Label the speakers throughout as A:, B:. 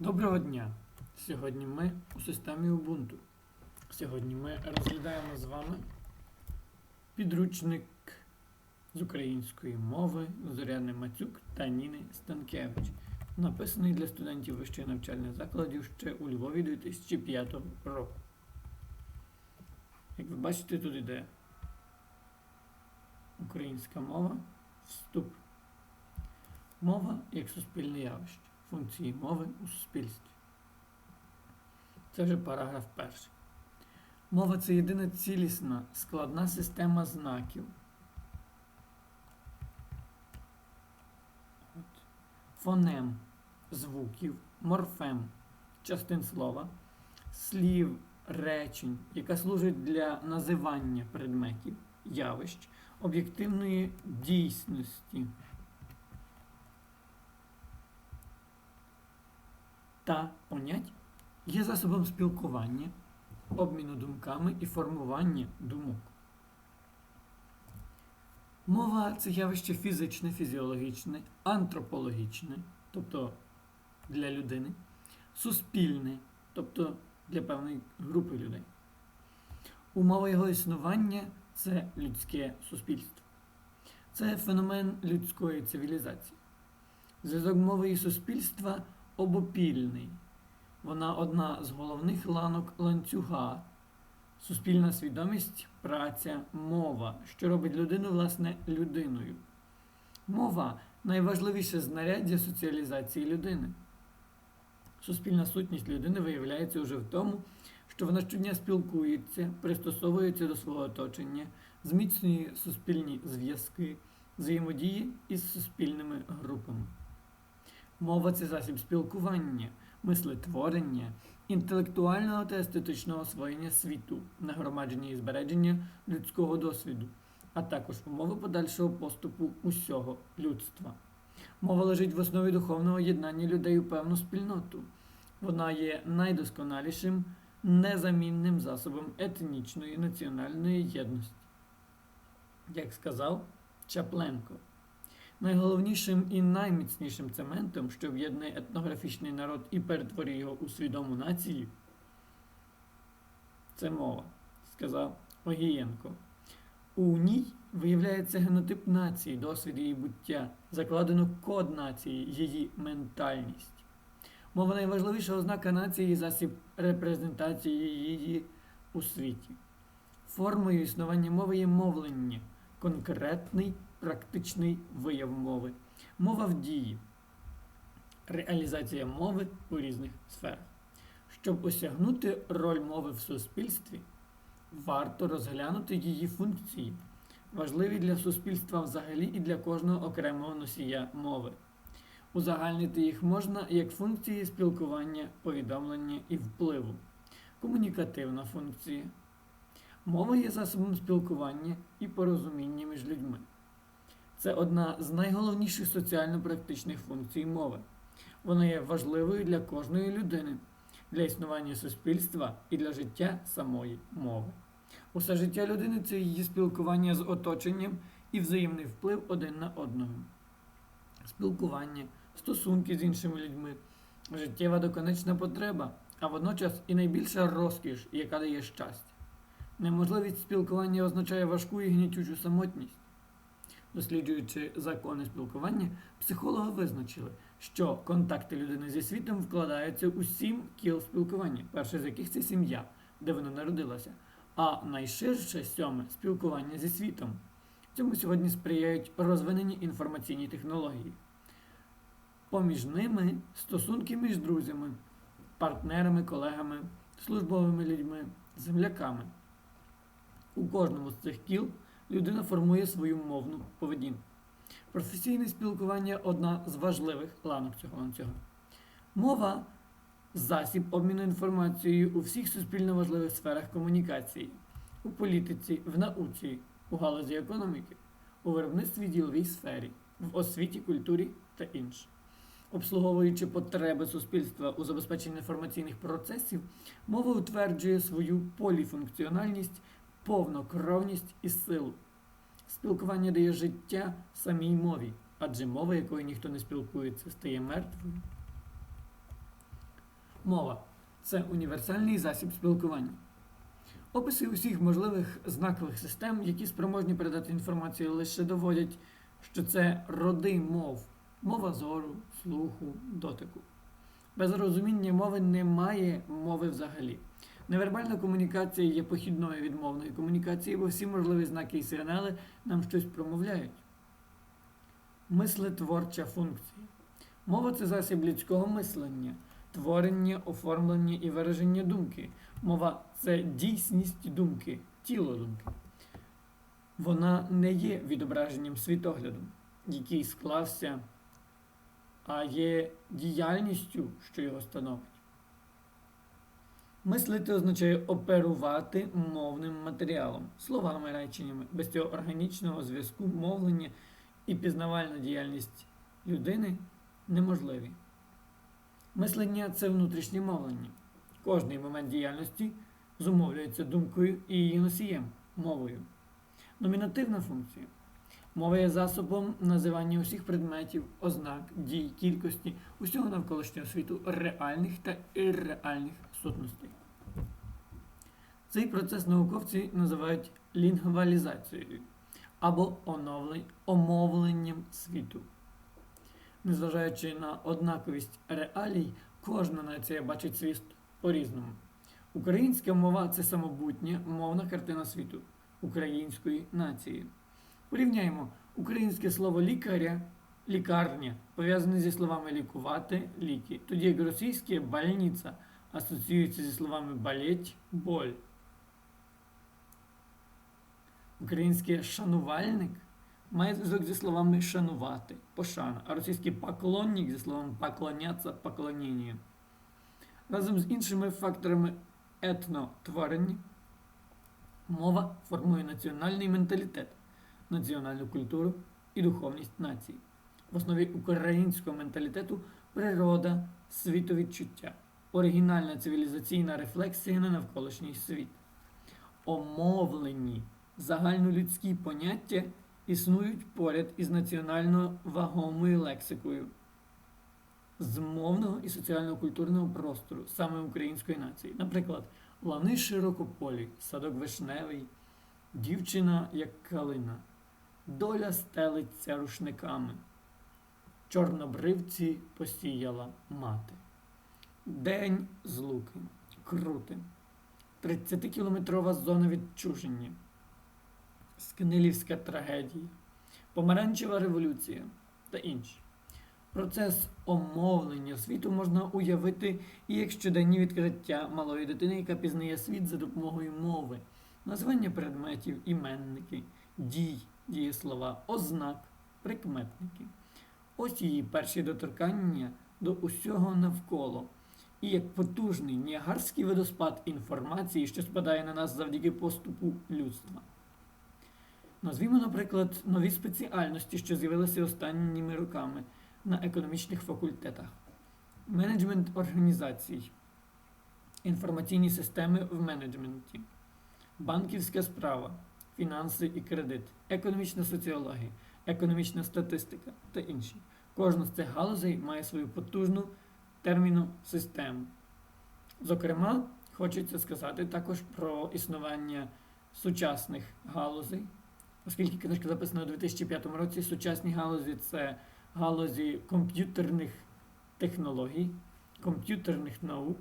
A: Доброго дня! Сьогодні ми у системі Ubuntu. Сьогодні ми розглядаємо з вами підручник з української мови Зоряни Мацюк та Ніни Станкевич, написаний для студентів вищих навчальних закладів ще у Львові 2005 року. Як ви бачите, тут іде українська мова, вступ. Мова як суспільне явище. Функції мови у суспільстві. Це вже параграф перший. Мова це єдина цілісна, складна система знаків. Фонем звуків, морфем частин слова, слів, речень, яка служить для називання предметів, явищ, об'єктивної дійсності. Та понять є засобом спілкування, обміну думками і формування думок. Мова це явище фізичне, фізіологічне, антропологічне, тобто для людини, суспільне, тобто для певної групи людей. Умова його існування це людське суспільство. Це феномен людської цивілізації. Зв'язок мови і суспільства обопільний. Вона одна з головних ланок ланцюга. Суспільна свідомість, праця, мова, що робить людину, власне, людиною. Мова найважливіше знаряддя соціалізації людини. Суспільна сутність людини виявляється уже в тому, що вона щодня спілкується, пристосовується до свого оточення, зміцнює суспільні зв'язки, взаємодіє із суспільними групами. Мова це засіб спілкування, мислетворення, інтелектуального та естетичного освоєння світу, нагромадження і збереження людського досвіду, а також умови подальшого поступу усього людства. Мова лежить в основі духовного єднання людей у певну спільноту. Вона є найдосконалішим, незамінним засобом етнічної національної єдності. Як сказав Чапленко. Найголовнішим і найміцнішим цементом, що об'єднує етнографічний народ і перетворює його у свідому націю, це мова, сказав Огієнко. У ній виявляється генотип нації, досвід її буття, закладено код нації, її ментальність. Мова найважливіша ознака нації і засіб репрезентації її у світі. Формою існування мови є мовлення, конкретний практичний вияв мови. Мова в дії. Реалізація мови у різних сферах. Щоб осягнути роль мови в суспільстві, варто розглянути її функції, важливі для суспільства взагалі і для кожного окремого носія мови. Узагальнити їх можна як функції спілкування, повідомлення і впливу. Комунікативна функція. Мова є засобом спілкування і порозуміння між людьми. Це одна з найголовніших соціально-практичних функцій мови. Вона є важливою для кожної людини, для існування суспільства і для життя самої мови. Усе життя людини це її спілкування з оточенням і взаємний вплив один на одного. Спілкування, стосунки з іншими людьми, життєва доконечна потреба, а водночас і найбільша розкіш, яка дає щастя. Неможливість спілкування означає важку і гнітючу самотність. Досліджуючи закони спілкування, психологи визначили, що контакти людини зі світом вкладаються у сім кіл спілкування, перше з яких це сім'я, де вона народилася, а найширше сьоме спілкування зі світом. Цьому сьогодні сприяють розвинені інформаційні технології. Поміж ними стосунки між друзями, партнерами, колегами, службовими людьми, земляками. У кожному з цих кіл людина формує свою мовну поведінку. Професійне спілкування одна з важливих ланок цього ланцюга. Мова засіб обміну інформацією у всіх суспільно важливих сферах комунікації, у політиці, в науці, у галузі економіки, у виробництві діловій сфері, в освіті, культурі та інше. Обслуговуючи потреби суспільства у забезпеченні інформаційних процесів, мова утверджує свою поліфункціональність повнокровність і силу. Спілкування дає життя самій мові, адже мова, якою ніхто не спілкується, стає мертвою. Мова це універсальний засіб спілкування. Описи усіх можливих знакових систем, які спроможні передати інформацію, лише доводять, що це роди мов, мова зору, слуху, дотику. Без розуміння мови немає мови взагалі. Невербальна комунікація є похідною від мовної комунікації, бо всі можливі знаки і сигнали нам щось промовляють. Мислетворча функція. Мова це засіб людського мислення, творення, оформлення і вираження думки. Мова це дійсність думки, тіло думки. Вона не є відображенням світогляду, який склався, а є діяльністю, що його становить. Мислити означає оперувати мовним матеріалом, словами, реченнями. Без цього органічного зв'язку мовлення і пізнавальна діяльність людини неможливі. Мислення це внутрішнє мовлення. Кожний момент діяльності зумовлюється думкою і її носієм мовою. Номінативна функція. Мова є засобом називання усіх предметів, ознак, дій, кількості, усього навколишнього світу реальних та ірреальних сутностей. Цей процес науковці називають лінгвалізацією або омовленням світу. Незважаючи на однаковість реалій, кожна нація бачить світ по-різному. Українська мова це самобутня мовна картина світу української нації. Порівняємо українське слово лікаря, лікарня пов'язане зі словами лікувати, ліки, тоді як російське больниця асоціюється зі словами болеть, боль. Українське шанувальник має зв'язок зі словами шанувати, пошана, а російський поклонник зі словами поклоняться, поклоніння. Разом з іншими факторами етнотворення мова формує національний менталітет, національну культуру і духовність нації. В основі українського менталітету природа, світовідчуття, оригінальна цивілізаційна рефлексія на навколишній світ. Омовлені загальнолюдські поняття існують поряд із національно вагомою лексикою з мовного і соціально-культурного простору саме української нації. Наприклад, лани широкополі, садок вишневий, дівчина як калина, доля стелиться рушниками, чорнобривці посіяла мати. День злуки, крути, 30-кілометрова зона відчуження, Скнилівська трагедія, Помаранчева революція та інші. Процес омовлення світу можна уявити і як щоденні відкриття малої дитини, яка пізнає світ за допомогою мови, названня предметів, іменники, дій, дієслова, ознак, прикметники. Ось її перші доторкання до усього навколо. І як потужний ніагарський водоспад інформації, що спадає на нас завдяки поступу людства. Назвімо, наприклад, нові спеціальності, що з'явилися останніми роками на економічних факультетах, менеджмент організацій, інформаційні системи в менеджменті, банківська справа, фінанси і кредит, економічна соціологія, економічна статистика та інші. Кожна з цих галузей має свою потужну терміну систему. Зокрема, хочеться сказати також про існування сучасних галузей, оскільки книжка записана у 2005 році, сучасні галузі це галузі комп'ютерних технологій, комп'ютерних наук,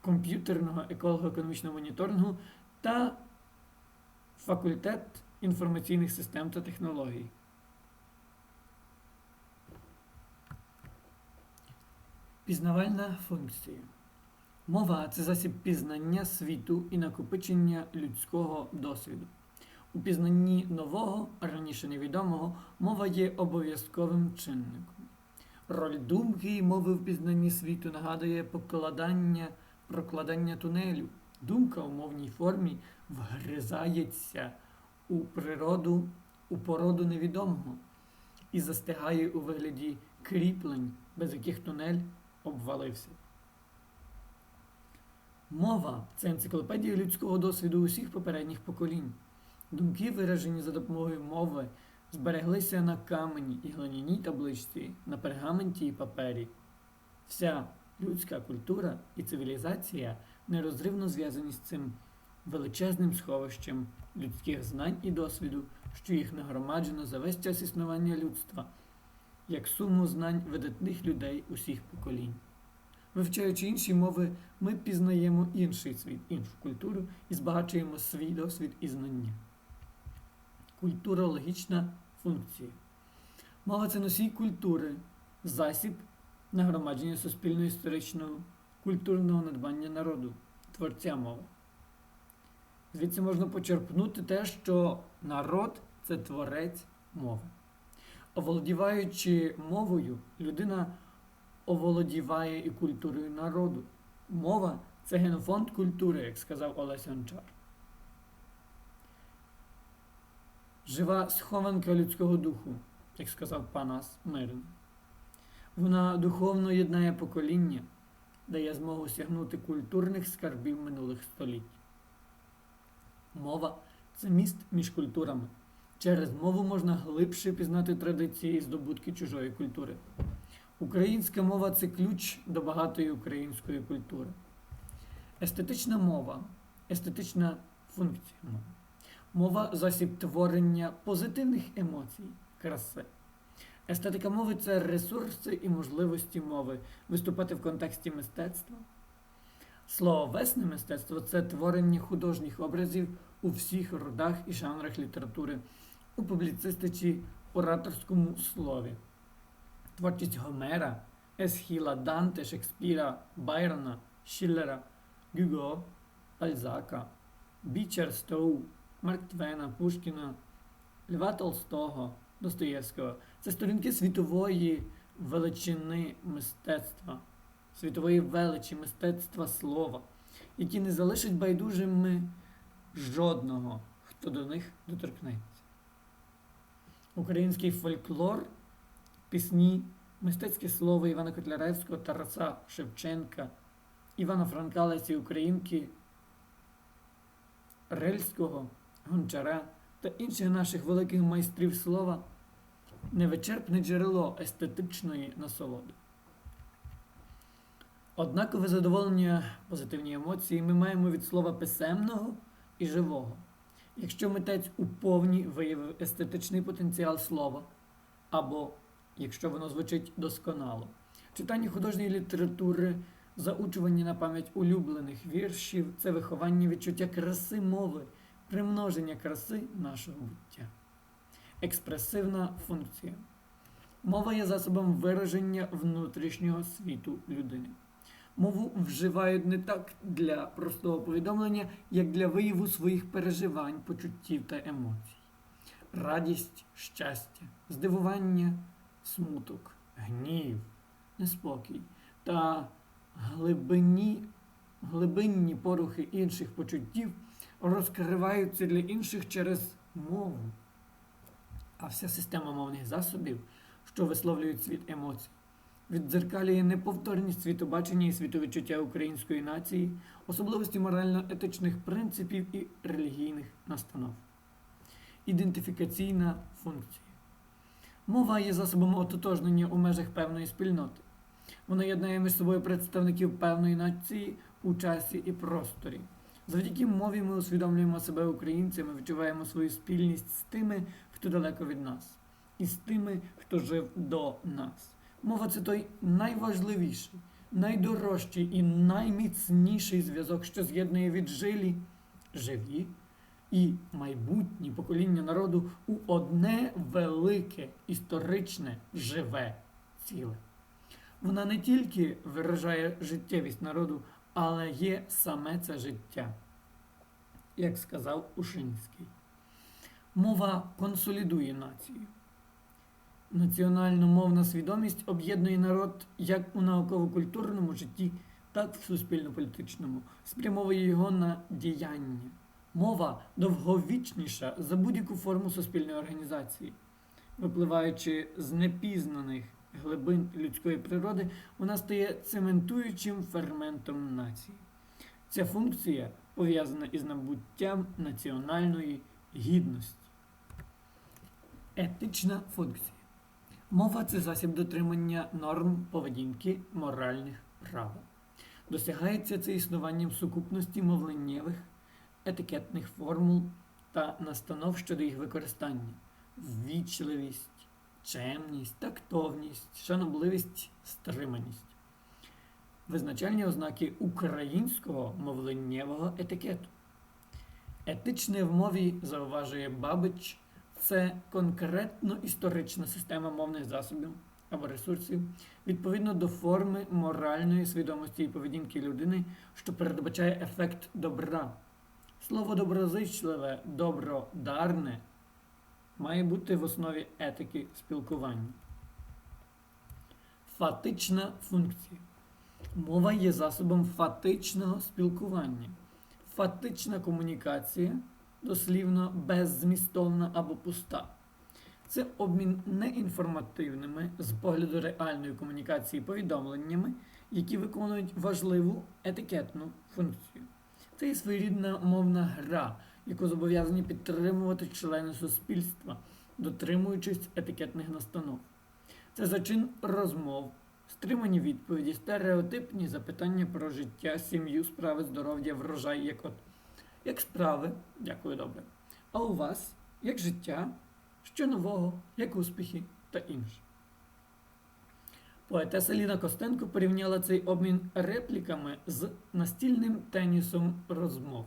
A: комп'ютерного еколого-економічного моніторингу та факультет інформаційних систем та технологій. Пізнавальна функція. Мова це засіб пізнання світу і накопичення людського досвіду. У пізнанні нового, раніше невідомого, мова є обов'язковим чинником. Роль думки і мови в пізнанні світу нагадує покладання, прокладання тунелю. Думка у мовній формі вгризається у природу, у породу невідомого і застигає у вигляді кріплень, без яких тунель обвалився. Мова це енциклопедія людського досвіду усіх попередніх поколінь. Думки, виражені за допомогою мови, збереглися на камені і глиняній табличці, на пергаменті і папері. Вся Людська культура і цивілізація нерозривно зв'язані з цим величезним сховищем людських знань і досвіду, що їх нагромаджено за весь час існування людства, як суму знань видатних людей усіх поколінь. Вивчаючи інші мови, ми пізнаємо інший світ, іншу культуру і збагачуємо свій досвід і знання. Культурологічна функція. Мова це носій культури, засіб нагромадження суспільно-історичного культурного надбання народу, творця мови. Звідси можна почерпнути те, що народ це творець мови. Оволодіваючи мовою, людина оволодіває і культурою народу. Мова це генофонд культури, як сказав Олесь Гончар. Жива схованка людського духу, як сказав Панас Мирин. Вона духовно єднає покоління, дає змогу сягнути культурних скарбів минулих століть. Мова це міст між культурами. Через мову можна глибше пізнати традиції і здобутки чужої культури. Українська мова це ключ до багатої української культури. Естетична мова, естетична функція мови. Мова засіб творення позитивних емоцій, краси. Естетика мови це ресурси і можливості мови виступати в контексті мистецтва. Словесне мистецтво це творення художніх образів у всіх родах і жанрах літератури, у публіцистиці, ораторському слові. Творчість Гомера, Есхіла, Данте, Шекспіра, Байрона, Шиллера, Гюго, Бальзака, Бічер Стоу, Марк Твена, Пушкіна, Льва Толстого, Достоєвського це сторінки світової величини мистецтва, світової величі мистецтва слова, які не залишать байдужими жодного, хто до них доторкнеться. Український фольклор, пісні, мистецьке слово Івана Котляревського, Тараса Шевченка, Івана Франка Лесі Українки, Рельського, Гончара та інших наших великих майстрів слова невичерпне джерело естетичної насолоди. Однакове задоволення, позитивні емоції ми маємо від слова писемного і живого. Якщо митець у повні виявив естетичний потенціал слова, або якщо воно звучить досконало, читання художньої літератури, заучування на пам'ять улюблених віршів це виховання відчуття краси мови, примноження краси нашого буття. Експресивна функція. Мова є засобом вираження внутрішнього світу людини. Мову вживають не так для простого повідомлення, як для вияву своїх переживань, почуттів та емоцій. Радість, щастя, здивування, смуток, гнів, неспокій та глибинні, глибинні порухи інших почуттів розкриваються для інших через мову. А вся система мовних засобів, що висловлюють світ емоцій, віддзеркалює неповторність світобачення і світовідчуття української нації, особливості морально-етичних принципів і релігійних настанов. Ідентифікаційна функція. Мова є засобом ототожнення у межах певної спільноти. Вона єднає між собою представників певної нації у часі і просторі. Завдяки мові ми усвідомлюємо себе українцями, відчуваємо свою спільність з тими, хто далеко від нас, і з тими, хто жив до нас. Мова це той найважливіший, найдорожчий і найміцніший зв'язок, що з'єднує віджилі, живі і майбутні покоління народу у одне велике історичне живе ціле. Вона не тільки виражає життєвість народу, але є саме це життя, як сказав Ушинський. Мова консолідує націю. Національно-мовна свідомість об'єднує народ як у науково-культурному житті, так і в суспільно-політичному, спрямовує його на діяння. Мова довговічніша за будь-яку форму суспільної організації. Випливаючи з непізнаних глибин людської природи, вона стає цементуючим ферментом нації. Ця функція пов'язана із набуттям національної гідності. Етична функція. Мова це засіб дотримання норм поведінки, моральних права. Досягається це існуванням сукупності мовленнєвих, етикетних формул та настанов щодо їх використання, ввічливість, чемність, тактовність, шанобливість, стриманість. Визначальні ознаки українського мовленнєвого етикету. Етичне в мові, зауважує Бабич, це конкретно історична система мовних засобів або ресурсів відповідно до форми моральної свідомості і поведінки людини, що передбачає ефект добра. Слово доброзичливе, добродарне має бути в основі етики спілкування. Фатична функція. Мова є засобом фатичного спілкування. Фатична комунікація дослівно беззмістовна або пуста. Це обмін неінформативними з погляду реальної комунікації повідомленнями, які виконують важливу етикетну функцію. Це є своєрідна мовна гра, яку зобов'язані підтримувати члени суспільства, дотримуючись етикетних настанов. Це зачин розмов, стримані відповіді, стереотипні запитання про життя, сім'ю, справи, здоров'я, врожай, як от. Як справи, дякую добре. А у вас як життя, що нового, як успіхи та інше. Поетеса Ліна Костенко порівняла цей обмін репліками з настільним тенісом розмов.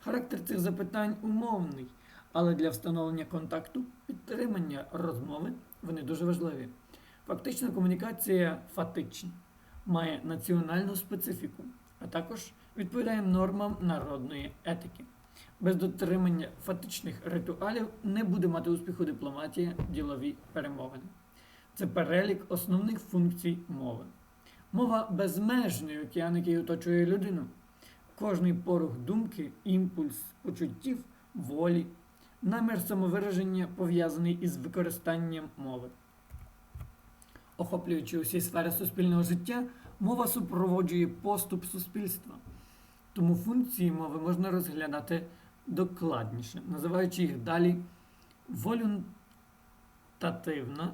A: Характер цих запитань умовний, але для встановлення контакту, підтримання розмови вони дуже важливі. Фактична комунікація фатична, має національну специфіку, а також відповідає нормам народної етики. Без дотримання фатичних ритуалів не буде мати успіху дипломатія, ділові перемовини. Це перелік основних функцій мови. Мова безмежний океан, який оточує людину. Кожний порух думки, імпульс, почуттів, волі, намір самовираження пов'язаний із використанням мови. Охоплюючи усі сфери суспільного життя, мова супроводжує поступ суспільства. Тому функції мови можна розглядати докладніше, називаючи їх далі волюнтативна.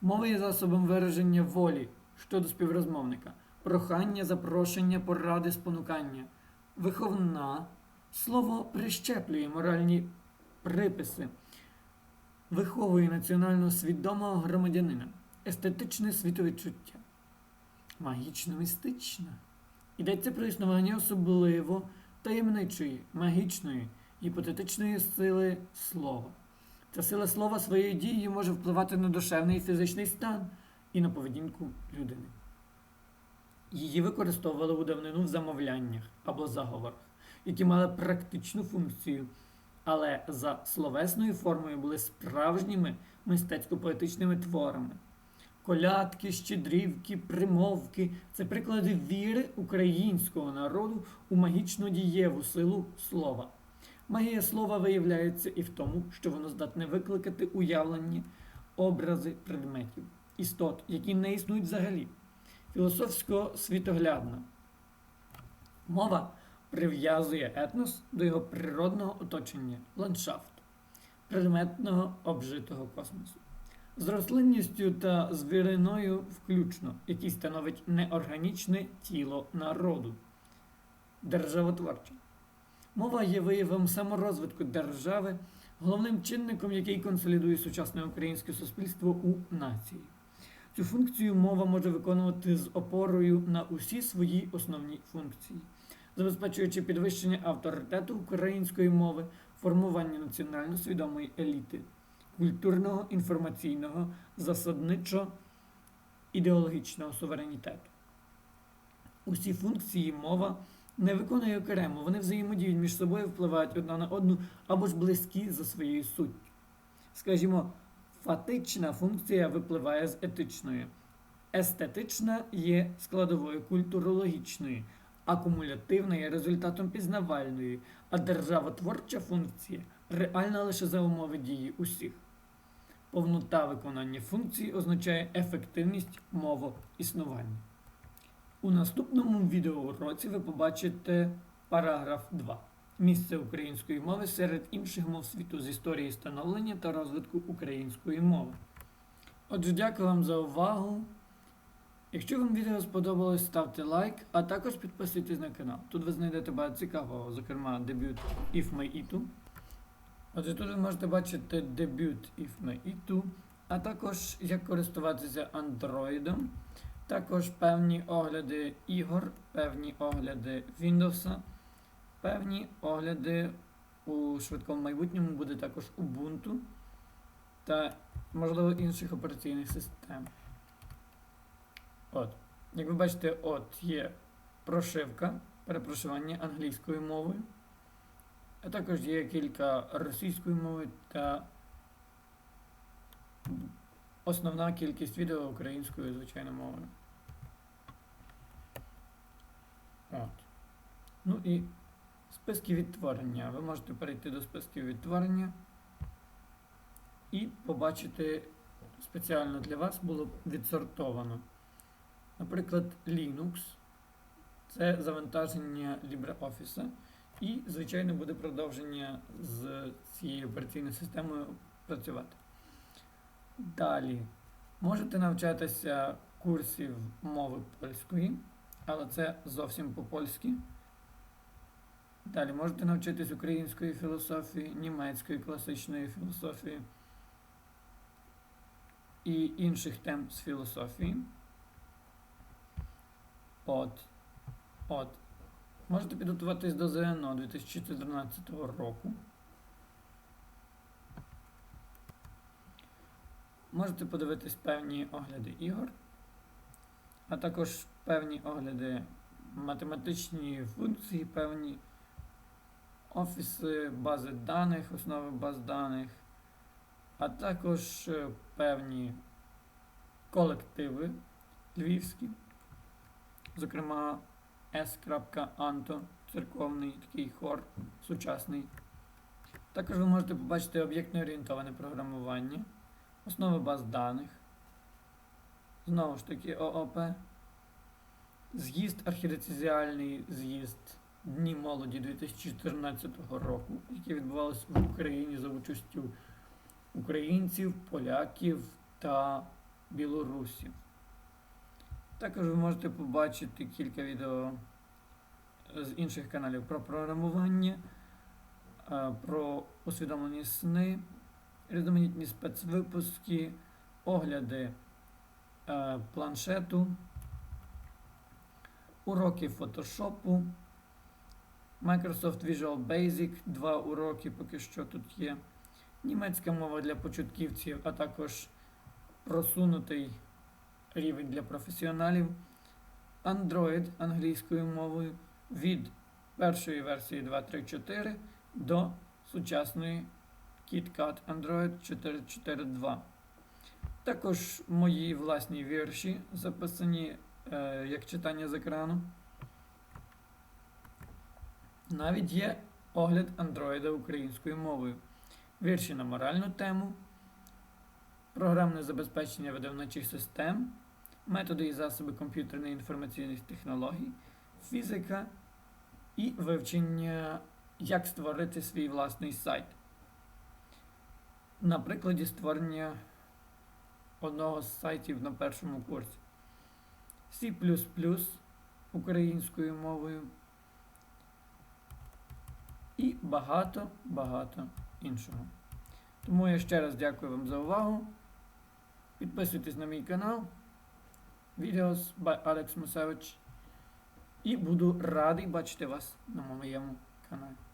A: Мова є засобом вираження волі щодо співрозмовника, прохання, запрошення, поради, спонукання, виховна. Слово прищеплює моральні приписи, виховує національно свідомого громадянина, естетичне світовідчуття, магічно-містичне. Йдеться про існування особливо таємничої, магічної, гіпотетичної сили слова. Ця сила слова своєю дією може впливати на душевний і фізичний стан і на поведінку людини. Її використовували у давнину в замовляннях або заговорах, які мали практичну функцію, але за словесною формою були справжніми мистецько-поетичними творами. Колядки, щедрівки, примовки це приклади віри українського народу у магічну дієву силу слова. Магія слова виявляється і в тому, що воно здатне викликати уявлені образи предметів, істот, які не існують взагалі. Філософсько світоглядна. Мова прив'язує етнос до його природного оточення, ландшафту, предметного обжитого космосу. З рослинністю та звіриною включно, який становить неорганічне тіло народу. Державотворча. Мова є виявом саморозвитку держави, головним чинником, який консолідує сучасне українське суспільство у нації. Цю функцію мова може виконувати з опорою на усі свої основні функції, забезпечуючи підвищення авторитету української мови, формування національно свідомої еліти, культурного, інформаційного, засадничо ідеологічного суверенітету. Усі функції мова не виконує окремо, вони взаємодіють між собою, впливають одна на одну або ж близькі за своєю суттю. Скажімо, фатична функція випливає з етичної, естетична є складовою культурологічної, акумулятивна є результатом пізнавальної, а державотворча функція реальна лише за умови дії усіх. Повнота виконання функції означає ефективність мовоіснування. У наступному відеоуроці ви побачите параграф 2. Місце української мови серед інших мов світу з історії становлення та розвитку української мови. Отже, дякую вам за увагу Якщо вам відео сподобалось, ставте лайк, а також підписуйтесь на канал. Тут ви знайдете багато цікавого, зокрема дебют If My Itu. Отже, тут ви можете бачити дебют If My Itu, а також як користуватися Android, також певні огляди ігор, певні огляди Windows, певні огляди у швидкому майбутньому буде також Ubuntu та, можливо, інших операційних систем. От. Як ви бачите, от є прошивка, перепрошування англійською мовою. А також є кілька російською мовою та основна кількість відео українською, звичайно, мовою. От. Ну і списки відтворення. Ви можете перейти до списків відтворення і побачити спеціально для вас було відсортовано. Наприклад, Linux це завантаження LibreOffice. І, звичайно, буде продовження з цією операційною системою працювати. Далі можете навчатися курсів мови польської, але це зовсім по-польськи. Далі можете навчитись української філософії, німецької класичної філософії і інших тем з філософії. От. От. Можете підготуватись до ЗНО 2014 року. Можете подивитись певні огляди ігор, а також певні огляди математичні функції, певні офіси, бази даних, основи баз даних, а також е, певні колективи львівські, зокрема S.Anto, церковний такий хор сучасний. Також ви можете побачити об'єктно орієнтоване програмування, основи баз даних, знову ж таки ООП, з'їзд, архідецизіальний з'їзд Дні молоді 2014 року, який відбувався в Україні за участю українців, поляків та білорусів. Також ви можете побачити кілька відео з інших каналів про програмування, е, про усвідомлені сни, різноманітні спецвипуски, огляди е, планшету, уроки фотошопу, Microsoft Visual Basic, два уроки поки що тут є. Німецька мова для початківців, а також просунутий рівень для професіоналів. Android англійською мовою від першої версії 2.3.4 до сучасної KitKat Android 4.4.2. Також мої власні вірші записані е, як читання з екрану. Навіть є огляд Android українською мовою. Вірші на моральну тему, програмне забезпечення видавничих систем, методи і засоби комп'ютерної інформаційних технологій, фізика і вивчення, як створити свій власний сайт. На прикладі створення одного з сайтів на першому курсі. C українською мовою. І багато-багато іншого. Тому я ще раз дякую вам за увагу. Підписуйтесь на мій канал. Videos by Alex Musevich. І буду радий бачити вас на моєму каналі.